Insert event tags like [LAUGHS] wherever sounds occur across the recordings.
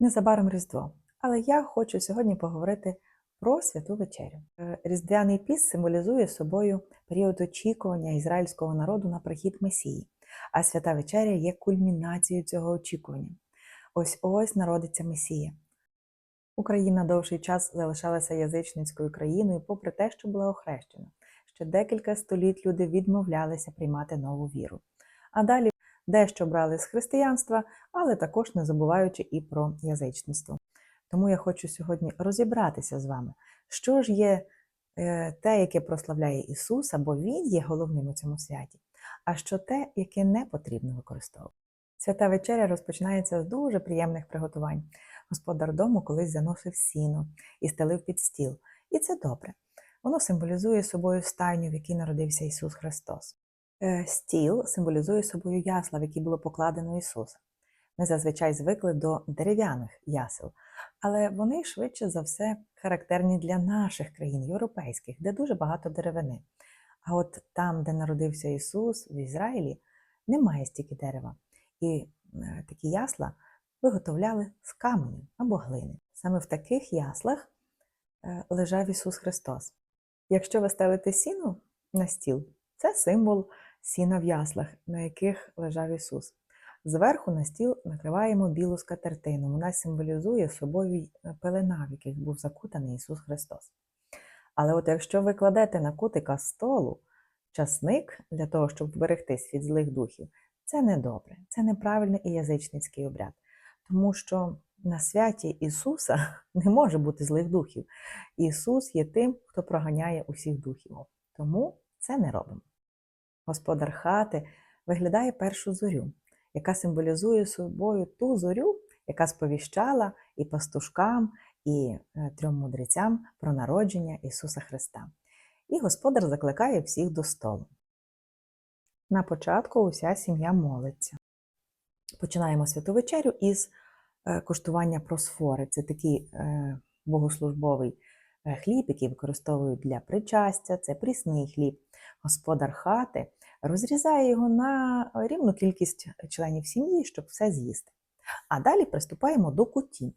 Незабаром Різдво. Але я хочу сьогодні поговорити про святу вечерю. Е, Різдвяний піс символізує собою період очікування ізраїльського народу на прихід Месії, а свята вечеря є кульмінацією цього очікування. Ось ось народиться Месія. Україна довший час залишалася язичницькою країною, попри те, що була охрещена. Ще декілька століть люди відмовлялися приймати нову віру. А далі дещо брали з християнства, але також не забуваючи і про язичництво. Тому я хочу сьогодні розібратися з вами, що ж є е, те, яке прославляє Ісуса, бо Він є головним у цьому святі, а що те, яке не потрібно використовувати. Свята вечеря розпочинається з дуже приємних приготувань. Господар дому колись заносив сіно і стелив під стіл. І це добре. Воно символізує собою стайню, в якій народився Ісус Христос. Е, Стіл символізує собою ясла, в які було покладено Ісуса. Ми зазвичай звикли до дерев'яних ясел, але вони швидше за все характерні для наших країн, європейських, де дуже багато деревини. А от там, де народився Ісус, в Ізраїлі, немає стільки дерева. І е, такі ясла виготовляли з каменю або глини. Саме в таких яслах е, лежав Ісус Христос. Якщо ви ставите сіно на стіл, це символ сіна в яслах, на яких лежав Ісус. Зверху на стіл накриваємо білу скатертину. Вона символізує собою пелена, в яких був закутаний Ісус Христос. Але от якщо ви кладете на кутика столу часник для того, щоб вберегтись від злих духів, це недобре, це неправильний і язичницький обряд. Тому що на святі Ісуса [LAUGHS] не може бути злих духів. Ісус є тим, хто проганяє усіх духів. Тому це не робимо. Господар хати виглядає першу зорю, яка символізує собою ту зорю, яка сповіщала і пастушкам, і е, трьом мудрецям про народження Ісуса Христа. І Господар закликає всіх до столу. На початку уся сім'я молиться. Починаємо святу вечерю із е, куштування просфори. Це такий е, богослужбовий хліб, який використовують для причастя, це прісний хліб. Господар хати розрізає його на рівну кількість членів сім'ї, щоб все з'їсти. А далі приступаємо до куті.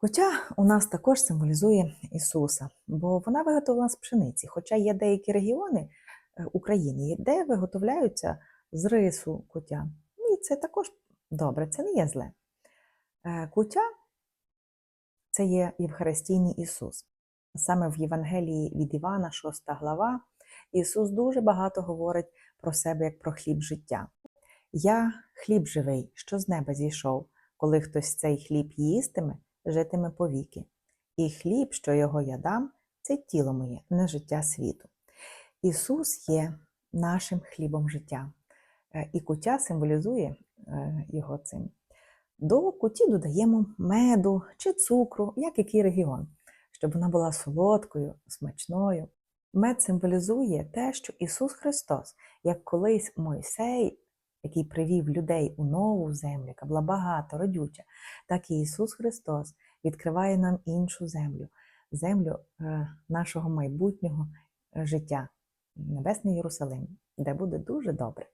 Кутя у нас також символізує Ісуса, бо вона виготовлена з пшениці. Хоча є деякі регіони е, України, де виготовляються з рису кутя. І це також добре, це не є зле. Е, Кутя це є Євхаристійний Ісус. Саме в Євангелії від Івана, 6 глава, Ісус дуже багато говорить про себе як про хліб життя. Я хліб живий, що з неба зійшов, коли хтось цей хліб їстиме, житиме повіки. І хліб, що його я дам, це тіло моє, не життя світу. Ісус є нашим хлібом життя, Е, і куття символізує е, його цим. До куті додаємо меду чи цукру, як який регіон, щоб вона була солодкою, смачною. Мед символізує те, що Ісус Христос, як колись Мойсей, який привів людей у нову землю, яка була багато, родюча, так і Ісус Христос відкриває нам іншу землю, землю е, нашого майбутнього е, життя, Небесний Єрусалим, де буде дуже добре.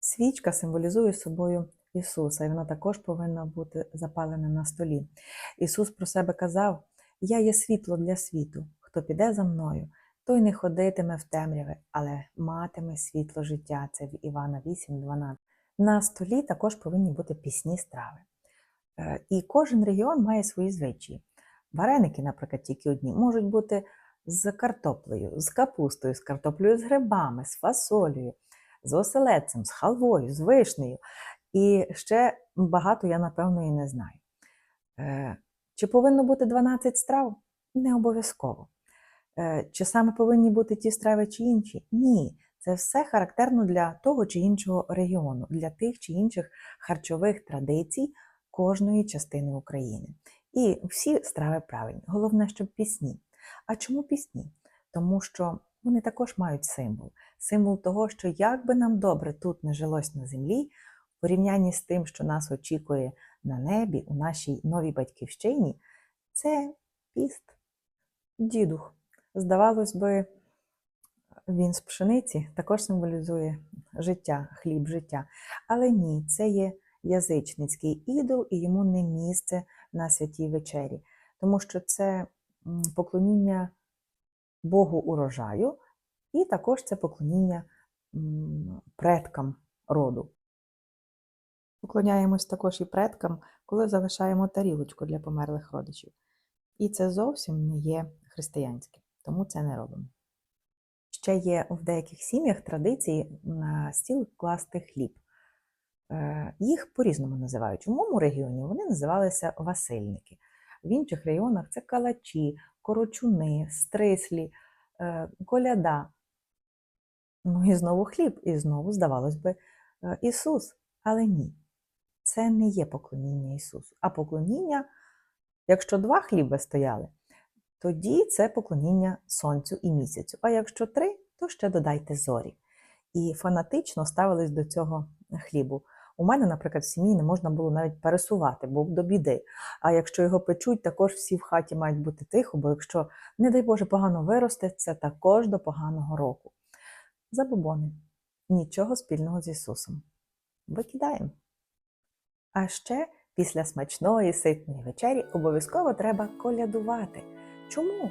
Свічка символізує собою Ісуса, і вона також повинна бути запалена на столі. Ісус про себе казав: Я є світло для світу. Хто піде за мною, той не ходитиме в темряві, але матиме світло життя. Це в Івана 8,12. На столі також повинні бути пісні страви. Е, І кожен регіон має свої звичаї. Вареники, наприклад, тільки одні, можуть бути з картоплею, з капустою, з картоплею, з грибами, з фасолею, з оселедцем, з халвою, з вишнею. І ще багато я, напевно, і не знаю. Е, Чи повинно бути 12 страв? Не обов'язково. Е, Чи саме повинні бути ті страви чи інші? Ні. Це все характерно для того чи іншого регіону, для тих чи інших харчових традицій кожної частини України. І всі страви правильні. Головне, щоб пісні. А чому пісні? Тому що вони також мають символ. Символ того, що як би нам добре тут не жилось на землі, в порівнянні з тим, що нас очікує на небі, у нашій новій батьківщині, це піст, дідух. Здавалось би, він з пшениці також символізує життя, хліб життя. Але ні, це є язичницький ідол, і йому не місце на святій вечері, тому що це поклоніння Богу урожаю, і також це поклоніння предкам роду. Поклоняємось також і предкам, коли залишаємо тарілочку для померлих родичів. І це зовсім не є християнське, тому це не робимо. Ще є в деяких сім'ях традиції на стіл класти хліб. Е, Їх по-різному називають. У моєму регіоні вони називалися васильники. В інших регіонах це калачі, корочуни, стрислі, е, коляда. Ну і знову хліб, і знову, здавалось би, е, Ісус. Але ні, це не є поклоніння Ісусу. А поклоніння, якщо два хліби стояли, тоді це поклоніння сонцю і місяцю. А якщо три, то ще додайте зорі. І фанатично ставились до цього хлібу. У мене, наприклад, в сім'ї не можна було навіть пересувати, бо до біди. А якщо його печуть, також всі в хаті мають бути тихо, бо якщо, не дай Боже, погано виросте, це також до поганого року. Забобони. Нічого спільного з Ісусом. Викидаємо. А ще після смачної ситної вечері обов'язково треба колядувати. Чому?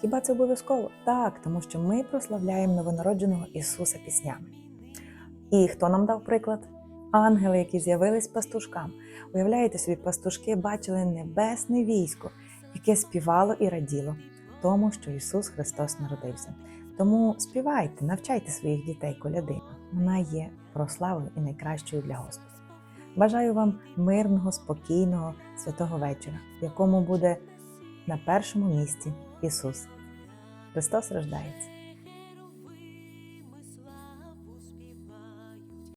Хіба це обов'язково? Так, тому що ми прославляємо новонародженого Ісуса піснями. І хто нам дав приклад? Ангели, які з'явились пастушкам. Уявляєте собі, пастушки бачили небесне військо, яке співало і раділо тому, що Ісус Христос народився. Тому співайте, навчайте своїх дітей коляди. Вона є прославою і найкращою для Господа. Бажаю вам мирного, спокійного, святого вечора, в якому буде на першому місці Ісус. Христос рождається.